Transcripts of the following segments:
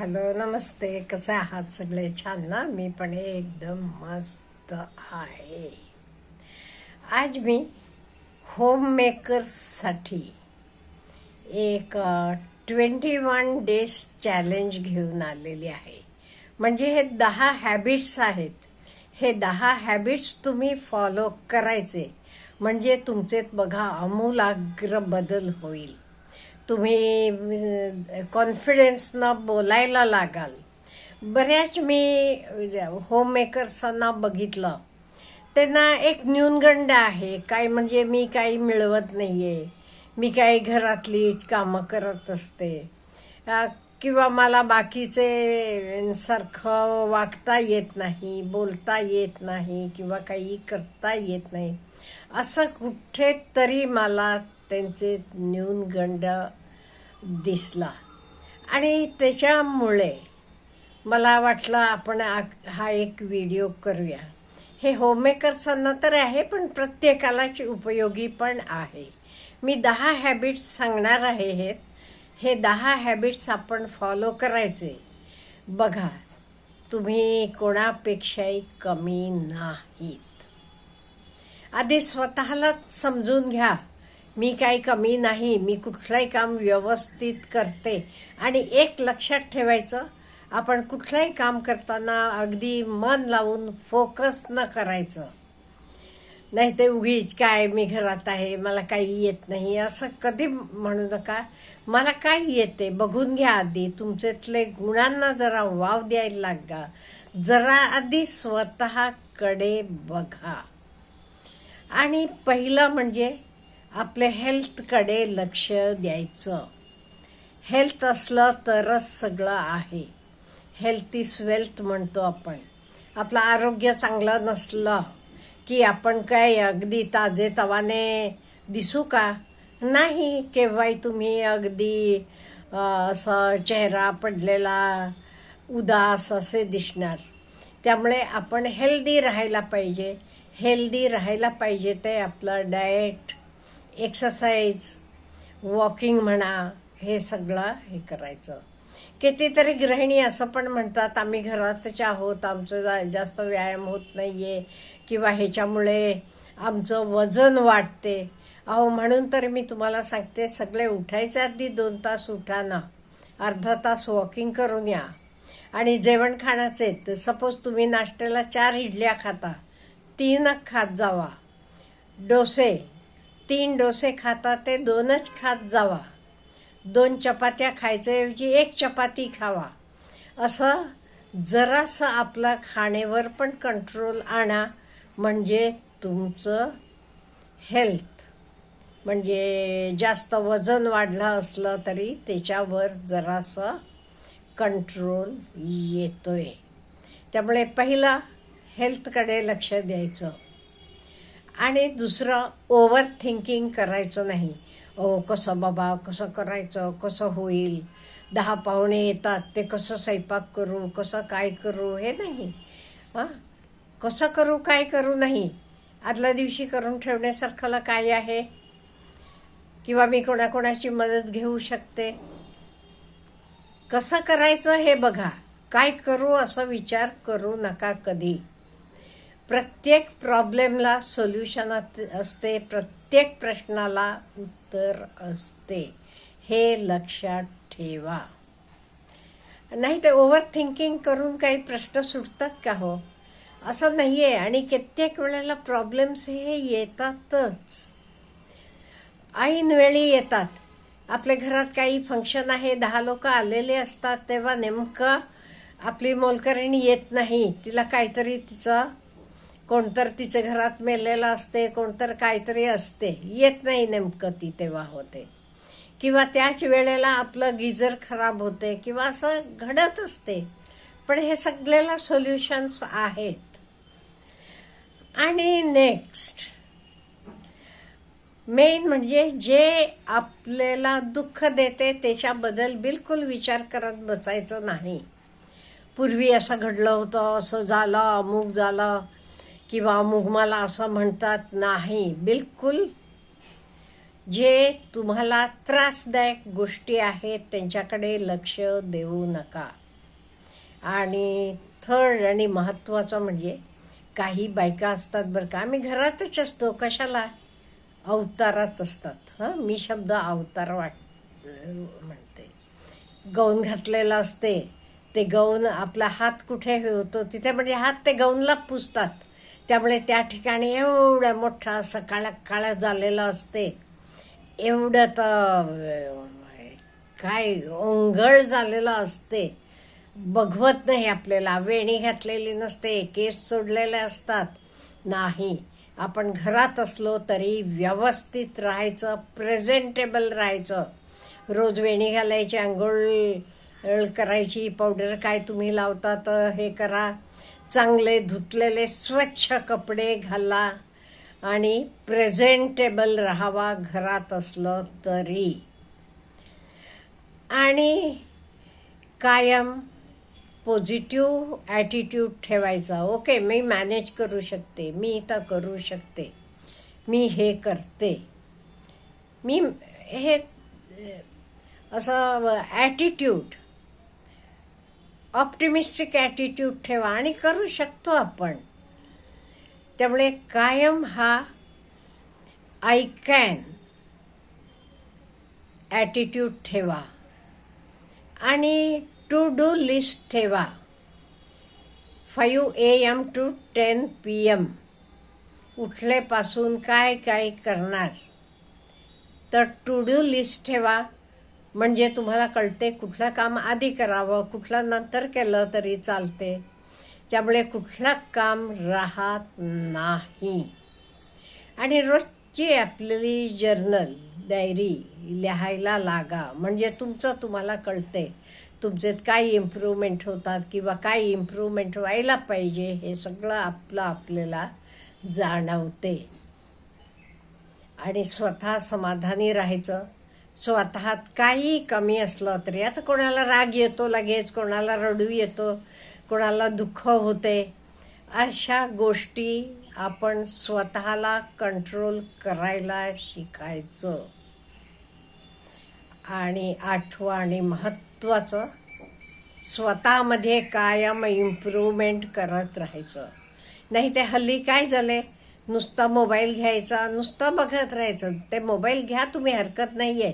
Hello नमस्ते. कसे आहात सगळे? छान ना? मी पण एकदम मस्त आहे. आज मी होममेकर्ससाठी एक ट्वेंटी वन डेज चॅलेंज घेऊन आलेली आहे. म्हणजे हे दहा हॅबिट्स आहेत. हे दहा हॅबिट्स तुम्ही फॉलो करायचे. म्हणजे तुमचे बघा आमूलाग्र बदल होईल. तुम्ही कॉन्फिडन्सनं बोलायला लागाल. बऱ्याच मी होममेकर्सांना बघितलं. त्यांना एक न्यूनगंड आहे. काय म्हणजे मी काही मिळवत नाही आहे मी काही घरातली कामं करत असते. किंवा मला बाकीचे सारखं वागता येत नाही बोलता येत नाही किंवा काही करता येत नाही. असं कुठेतरी मला त्यांचे न्यूनगंड दिसला. आणि त्याच्यामुळे मला वाटलं आपण आ- हा एक व्हिडिओ करूया. हे होममेकर्सांना तर आहे पण प्रत्येकालाच उपयोगी पण आहे. मी दहा हॅबिट्स सांगणार आहे हे. हे दहा हॅबिट्स आपण फॉलो करायचे. बघा तुम्ही कोणापेक्षाही कमी नाहीत. आधी स्वतःलाच समजून घ्या. मी काही कमी नाही मी कुठलंही काम व्यवस्थित करते. आणि एक लक्षात ठेवायचं आपण कुठलंही काम करताना अगदी मन लावून फोकस न करायचं. नाही ते उगीच काय मी घरात आहे मला काही येत नाही असं कधी म्हणू नका. मला काय येते बघून घ्या आधी. तुमच्यातले गुणांना जरा वाव द्यायला लागा. जरा आधी स्वतःकडे बघा. आणि पहिलं म्हणजे आपल्या हेल्थकडे लक्ष द्यायचं. हेल्थ असलं तरच सगळं आहे. हेल्थ इज वेल्थ म्हणतो आपण. आपलं आरोग्य चांगलं नसलं की आपण काय अगदी ताजे तवाने दिसू का? नाही केव्हाही तुम्ही अगदी असं चेहरा पडलेला उदास असे दिसणार. त्यामुळे आपण हेल्दी राहायला पाहिजे. हेल्दी राहायला पाहिजे ते आपलं डाएट एक्सरसाइज वॉकिंग म्हणा हे सगळं हे करायचं. कितीतरी गृहिणी असं पण म्हणतात आम्ही घरातच आहोत आमचं जा- जास्त व्यायाम होत नाही आहे किंवा ह्याच्यामुळे आमचं वजन वाढते. अहो म्हणून तर मी तुम्हाला सांगते सगळे उठायच्या आधी दोन तास उठा ना अर्धा तास वॉकिंग करून या. आणि जेवण खाण्याचे तर सपोज तुम्ही नाश्त्याला चार इडल्या खाता तीन खात जावा. डोसे तीन डोसे खाता ते दोनच खात जावा. दोन चपात्या खायच्याऐवजी एक चपाती खावा. असं जरासं आपलं खाण्यावर पण कंट्रोल आणा. म्हणजे तुमचं हेल्थ म्हणजे जास्त वजन वाढलं असलं तरी त्याच्यावर जरासं कंट्रोल येतोय. त्यामुळे पहिलं हेल्थकडे लक्ष द्यायचं. आणि दुसरं ओव्हर थिंकिंग करायचं नाही. ओ कसं बाबा कसं करायचं कसं होईल? दहा पाहुणे येतात ते कसं स्वयंपाक करू कसं काय करू हे नाही. हां? कसं करू काय करू नाही. आदल्या दिवशी करून ठेवण्यासारखाला काय आहे? किंवा मी कोणाकोणाची मदत घेऊ शकते? कसं करायचं हे बघा. काय करू असं विचार करू नका कधी. प्रत्येक प्रॉब्लेमला सोल्युशन असते प्रत्येक प्रश्नाला उत्तर असते. हे लक्षात ठेवा. नाही ते ओव्हर थिंकिंग करून काही प्रश्न सुटतात का हो? असं नाही आहे आणि कित्येक वेळेला प्रॉब्लेम्स हे येतातच. ऐनवेळी येतात. आपल्या घरात काही फंक्शन आहे दहा लोक आलेले असतात तेव्हा नेमकं आपली मोलकरीण येत नाही. तिला काहीतरी तिचं कोणतर तिच्या घरात मेलेलं असते कोणतर काहीतरी असते. येत नाही नेमकं ती तेव्हा होते. किंवा त्याच वेळेला आपलं गिजर खराब होते किंवा असं घडत असते. पण हे सगळ्याला सोल्युशन्स आहेत. आणि नेक्स्ट मेन म्हणजे जे आपल्याला दुःख देते त्याच्याबद्दल बिलकुल विचार करत बसायचं नाही. पूर्वी असं घडलं होतं असं झालं अमुक झालं. किंवा अमुक मला असं म्हणतात नाही बिलकुल. जे तुम्हाला त्रासदायक गोष्टी आहेत त्यांच्याकडे लक्ष देऊ नका. आणि थर्ड आणि महत्त्वाचं म्हणजे काही बायका असतात बरं का आम्ही घरातच असतो कशाला? अवतारात असतात. हां? मी शब्द अवतार वाट म्हणते. गौन घातलेलं असते ते गौन आपला हात कुठे होतो तिथे म्हणजे हात ते गौनला पुसतात. त्यामुळे त्या ठिकाणी एवढा मोठं असं काळा काळं झालेला असते. एवढं तर काय ओंगळ झालेलं असते. बघवत नाही आपल्याला. वेणी घातलेली नसते. केस सोडलेले असतात. नाही. आपण घरात असलो तरी व्यवस्थित राहायचं प्रेझेंटेबल राहायचं. रोज वेणी घालायची आंघोळ करायची पावडर काय तुम्ही लावता तर हे करा. चांगले धुतलेले स्वच्छ कपडे घाला आणि प्रेझेंटेबल राहावा घरात असलं तरी. आणि कायम पॉझिटिव्ह ॲटिट्यूड ठेवायचा. ओके मी मॅनेज करू शकते मी तर करू शकते मी हे करते. मी हे असं ॲटिट्यूड ऑप्टिमिस्टिक ॲटिट्यूड ठेवा आणि करू शकतो आपण. त्यामुळे कायम हा आय कॅन ॲटिट्यूड ठेवा. आणि टू डू लिस्ट ठेवा. Five A M to ten P M उठलेपासून काय काय करणार? तर टू डू लिस्ट ठेवा. म्हणजे तुम्हाला कळते कुठलं काम आधी करावं कुठलं नंतर केलं तरी चालते. त्यामुळे कुठलं काम राहत नाही. आणि रोजची आपली जर्नल डायरी लिहायला लागा. म्हणजे तुमचं तुम्हाला कळते. तुमचे काय इम्प्रूव्हमेंट होतात किंवा काय इम्प्रूव्हमेंट व्हायला पाहिजे हे सगळं आपलं आपल्याला जाणवते. आणि स्वतः समाधानी राहायचं. स्वतःत काही कमी असलं तरी. आता कोणाला राग येतो लगेच कोणाला रडू येतो कोणाला दुःख होते अशा गोष्टी आपण स्वतःला कंट्रोल करायला शिकायचं. आणि आठवं आणि महत्त्वाचं स्वतःमध्ये कायम इम्प्रूव्हमेंट करत राहायचं. नाही ते हल्ली काय झाले नुसता मोबाईल घ्यायचा नुसतं बघत राहायचं. ते मोबाईल घ्या तुम्ही हरकत नाही आहे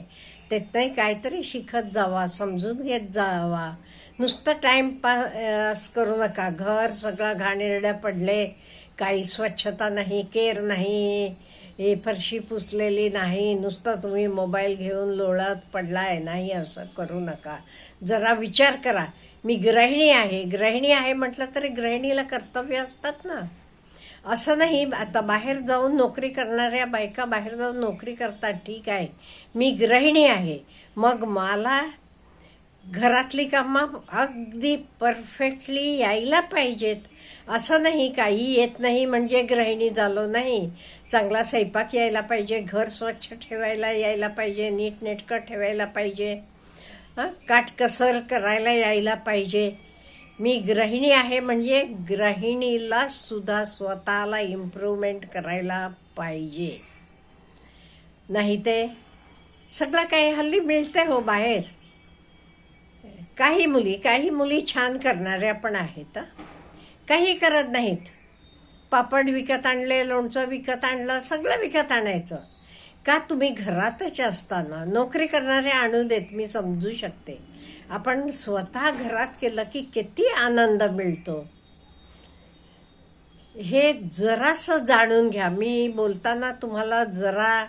त्यात नाही काहीतरी शिकत जावा समजून घेत जावा. नुसतं टाईमपास करू नका. घर सगळं घाणेरड्या पडले. काही स्वच्छता नाही केर नाही हे फरशी पुसलेली नाही. नुसतं तुम्ही मोबाईल घेऊन लोळत पडलाय. नाही असं करू नका. जरा विचार करा. मी गृहिणी आहे. गृहिणी आहे म्हटलं तरी गृहिणीला कर्तव्य असतात ना. असं नाही आता बाहेर जाऊन नोकरी करणाऱ्या बायका बाहेर जाऊन नोकरी करतात ठीक आहे. मी गृहिणी आहे. मग मला घरातली कामं अगदी परफेक्टली यायला पाहिजेत. असं नाही काही येत नाही म्हणजे गृहिणी झालो नाही. चांगला स्वयंपाक यायला पाहिजे घर स्वच्छ ठेवायला यायला पाहिजे नीटनेटकं ठेवायला पाहिजे. हां? काटकसर करायला यायला पाहिजे. मी गृहिणी आहे म्हणजे गृहिणीला सुद्धा स्वतःला इम्प्रूव्हमेंट करायला पाहिजे. नाही ते सगळं काही हल्ली मिळते हो बाहेर. काही मुली काही मुली छान करणाऱ्या पण आहेत काही करत नाहीत. पापड विकत आणले लोणचं विकत आणलं सगळं विकत आणायचं. का तुम्ही घरातच असताना नोकरी करणारे आणू देत मी समजू शकते. आपण स्वतः घरात केलं की किती आनंद मिळतो. हे जरासं जाणून घ्या. मी बोलताना तुम्हाला जरा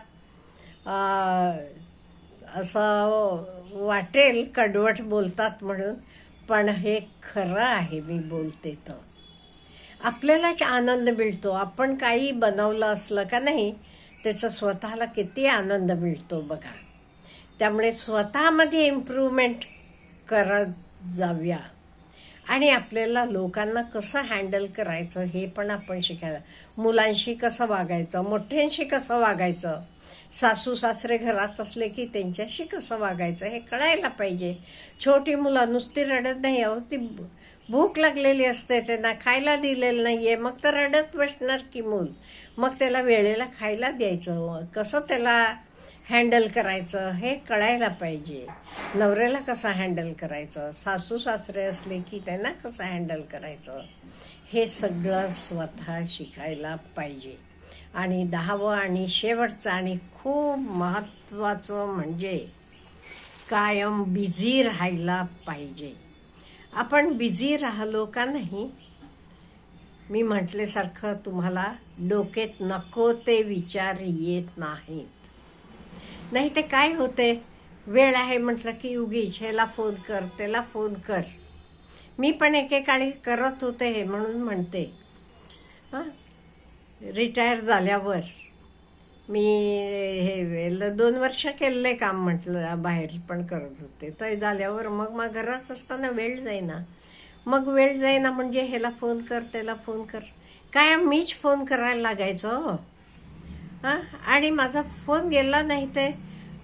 असं वाटेल कडवट बोलतात म्हणून पण हे खरं आहे मी बोलते तर. आपल्यालाच आनंद मिळतो. आपण काही बनवलं असलं का नाही त्याचा स्वतःला किती आनंद मिळतो बघा. त्यामुळे स्वतःमध्ये इम्प्रूव्हमेंट करत जाऊया आणि आपल्याला लोकांना कसं हँडल करायचं हे पण आपण शिकायला. मुलांशी कसं वागायचं? मोठ्यांशी कसं वागायचं? सासू सासरे घरात असले की त्यांच्याशी कसं वागायचं हे कळायला पाहिजे. छोटी मुलं नुसती रडत नाही अहो ती भूक लागलेली असते त्यांना खायला दिलेलं नाही आहे मग तर रडत बसणार की मूल? मग त्याला वेळेला खायला द्यायचं. कसं त्याला हँडल करायचं हे कळायला पाहिजे. नवऱ्याला कसं हँडल करायचं? सासू सासरे असले की त्यांना कसं हँडल करायचं? हे सगळं स्वतः शिकायला पाहिजे. आणि दहावं आणि शेवटचं आणि खूप महत्त्वाचं म्हणजे कायम बिझी राहायला पाहिजे. आपण बिझी राहिलो का नाही? मी म्हटल्यासारखं तुम्हाला डोक्यात नको ते विचार येत नाहीत. नाही ते काय होते? वेळ आहे म्हटलं की उगीच ह्याला फोन कर त्याला फोन कर. मी पण एकेकाळी करत होते हे म्हणून म्हणते. हां? रिटायर झाल्यावर मी हे ल- दोन वर्ष केलेलं काम म्हटलं बाहेर पण करत होते. तर झाल्यावर मग मग घरात असताना वेळ जाईना. मग वेळ जाईना म्हणजे ह्याला फोन कर त्याला फोन कर. काय मीच फोन करायला लागायचो. हां? आणि माझा फोन गेला नाही ते.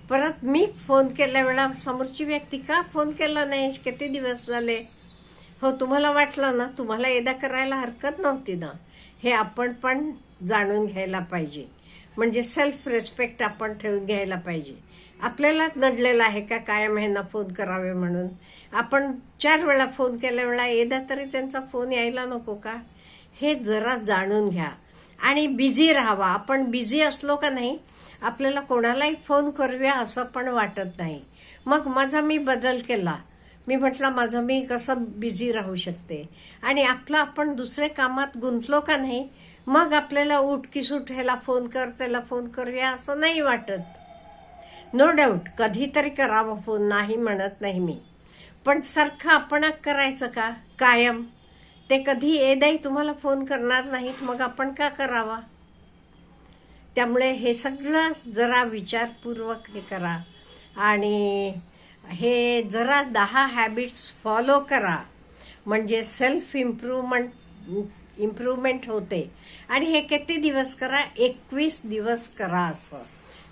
परत मी फोन केल्या वेळा समोरची व्यक्ती का फोन केला नाही? किती दिवस झाले? हो तुम्हाला वाटलं ना? तुम्हाला येदा करायला हरकत नव्हती ना? हे आपण पण जाणून घ्यायला पाहिजे. म्हणजे सेल्फ रेस्पेक्ट आपण ठेवून घ्यायला पाहिजे. आपल्याला नडलेलं आहे का कायम ह्यांना फोन करावे म्हणून? आपण चार वेळा फोन केल्या वेळा येदा तरी त्यांचा फोन यायला नको का? हे जरा जाणून घ्या. आणि बिझी राहावा. आपण बिझी असलो का नाही आपल्याला कोणालाही फोन करूया असं पण वाटत नाही. मग माझा मी बदल केला. मी म्हटलं माझं मी कसं बिझी राहू शकते? आणि आपलं आपण दुसऱ्या कामात गुंतलो का नाही मग आपल्याला उठकीसूट ह्याला फोन कर त्याला फोन करूया असं नाही वाटत. नो डाऊट कधीतरी करावं फोन नाही म्हणत नाही मी. पण सारखं आपण करायचं का? कायम. ते कधी एदाही तुम्हाला फोन करणार नाहीत मग आपण का करावा? त्यामुळे हे सगळं जरा विचारपूर्वक हे करा. आणि हे जरा दहा हॅबिट्स फॉलो करा. म्हणजे सेल्फ इम्प्रूव्हमेंट इम्प्रूव्हमेंट होते. आणि हे किती दिवस करा? एकवीस दिवस करा असं.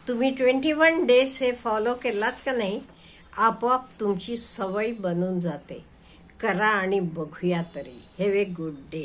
तुम्ही ट्वेंटी वन डेज हे फॉलो केलात का नाही? आपोआप तुमची सवय बनून जाते. करा आणि बघूया तरी हॅव ए गुड डे